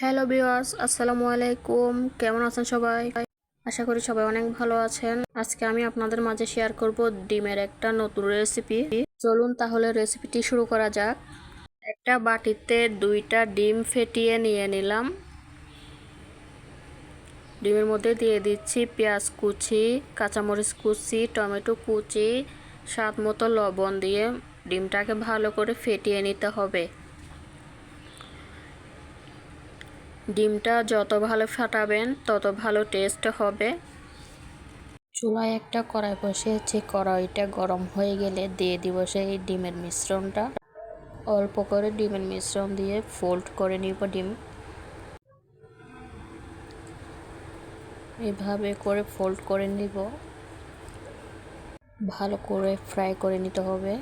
Hello বিওয়ার্স আসসালামু আলাইকুম। কেমন আছেন সবাই? আশা করি সবাই অনেক ভালো আছেন। আজকে আমি আপনাদের মাঝে শেয়ার করব ডিমের একটা নতুন রেসিপি চলুন তাহলে রেসিপিটি শুরু করা যাক। একটা বাটিতে দুইটা ডিম ফেটিয়ে নিয়ে নিলাম। ডিমের মধ্যে দিয়ে দিচ্ছি পেঁয়াজ কুচি, কাঁচামরিচ কুচি, টমেটো কুচি, স্বাদ মতো লবণ দিয়ে ডিমটাকে ভালো করে ফেটিয়ে নিতে হবে। ডিমটা যত ভালো ফাটাবেন, তত ভালো টেস্ট হবে। চুলায় একটা কড়াই বসিয়েছি। কড়াইটা গরম হয়ে গেলে দিয়ে দিব সেই ডিমের মিশ্রণটা। অল্প করে ডিমের মিশ্রণ দিয়ে ফোল্ড করে নিব ডিম। এভাবে করে ফোল্ড করে নিব। ভালো করে ফ্রাই করে নিতে হবে।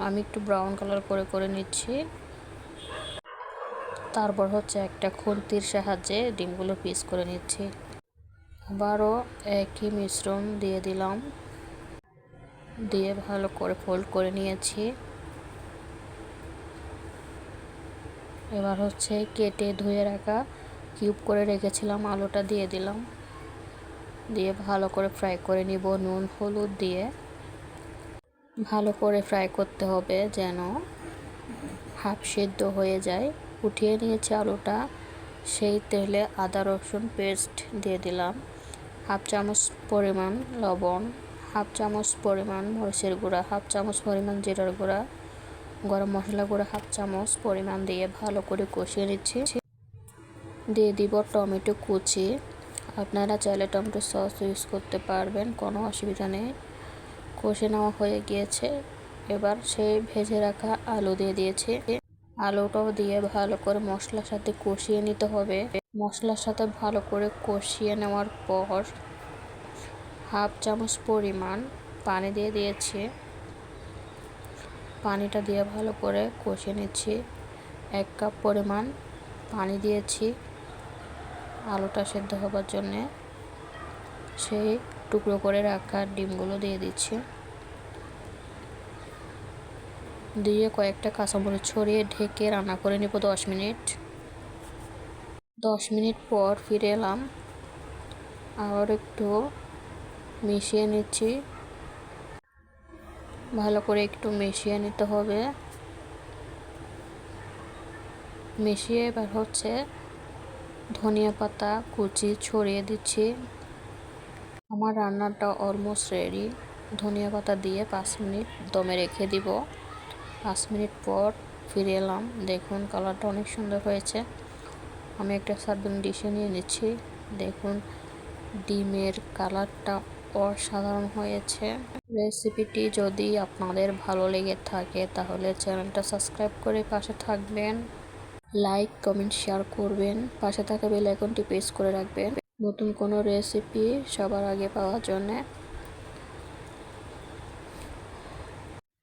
আমি একটু ব্রাউন কালার করে করে নিচ্ছি। তারপর হচ্ছে একটা খুন্তির সাহায্যে ডিমগুলো পিস করে নিচ্ছি। আবারও একই মিশ্রণ দিয়ে দিলাম। দিয়ে ভালো করে ফোল্ড করে নিয়েছি। এবার হচ্ছে কেটে ধুয়ে রাখা কিউব করে রেখেছিলাম, আলুটা দিয়ে দিলাম। দিয়ে ভালো করে ফ্রাই করে নিব নুন, হলুদ দিয়ে। ভালো করে ফ্রাই করতে হবে যেন হাফ সেদ্ধ হয়ে যায়। উঠিয়ে নিয়েছি আলুটা, সেই তেলে আদা, রসুন পেস্ট দিয়ে দিলাম। হাফ চামচ পরিমাণ লবণ, হাফ চামচ পরিমাণ মরিচের গুঁড়া, হাফ চামচ পরিমাণ জিরার গুঁড়া, গরম মশলা গুঁড়া, হাফ চামচ পরিমাণ দিয়ে ভালো করে কষিয়ে নিচ্ছি। দিয়ে দিব টমেটো কুচি। আপনারা চাইলে টমেটো সস ইউজ করতে পারবেন, কোনো অসুবিধা নেই। কষে নেওয়া হয়ে গিয়েছে। এবার সেই ভেজে রাখা আলু দিয়ে দিয়েছি। আলুটাও দিয়ে ভালো করে মশলার সাথে কষিয়ে নিতে হবে। মশলার সাথে ভালো করে কষিয়ে নেওয়ার পর হাফ চামচ পরিমাণ পানি দিয়ে দিয়েছি। পানিটা দিয়ে ভালো করে কষিয়ে নিচ্ছি। এক কাপ পরিমাণ পানি দিয়েছি আলুটা সেদ্ধ হবার জন্যে। সেই টুকরো করে রাখা ডিমগুলো দিয়ে দিচ্ছি। দিয়ে কয়েকটা কাঁচামরিচ ছড়িয়ে ঢেকে রান্না করে নেব দশ মিনিট। দশ মিনিট পর ফিরে এলাম। আবার একটু মিশিয়ে নিচ্ছি। ভালো করে একটু মিশিয়ে নিতে হবে। মিশিয়ে এবার হচ্ছে ধনিয়া পাতা, কুচি ছড়িয়ে দিচ্ছি। আমার রান্নাটা অলমোস্ট রেডি ধনিয়া পাতা দিয়ে পাঁচ মিনিট দমে রেখে দিব। পাঁচ মিনিট পর ফিরে এলাম। দেখুন, কালারটা অনেক সুন্দর হয়েছে। আমি একটা সার্ভিং ডিশে নিয়ে নিচ্ছি। দেখুন, ডিমের কালারটা অসাধারণ হয়েছে। রেসিপিটি যদি আপনাদের ভালো লেগে থাকে, তাহলে চ্যানেলটা সাবস্ক্রাইব করে পাশে থাকবেন। লাইক, কমেন্ট, শেয়ার করবেন। পাশে থাকা বেল আইকনটি প্রেস করে রাখবেন। নতুন কোনো রেসিপি সবার আগে পাওয়ার জন্যে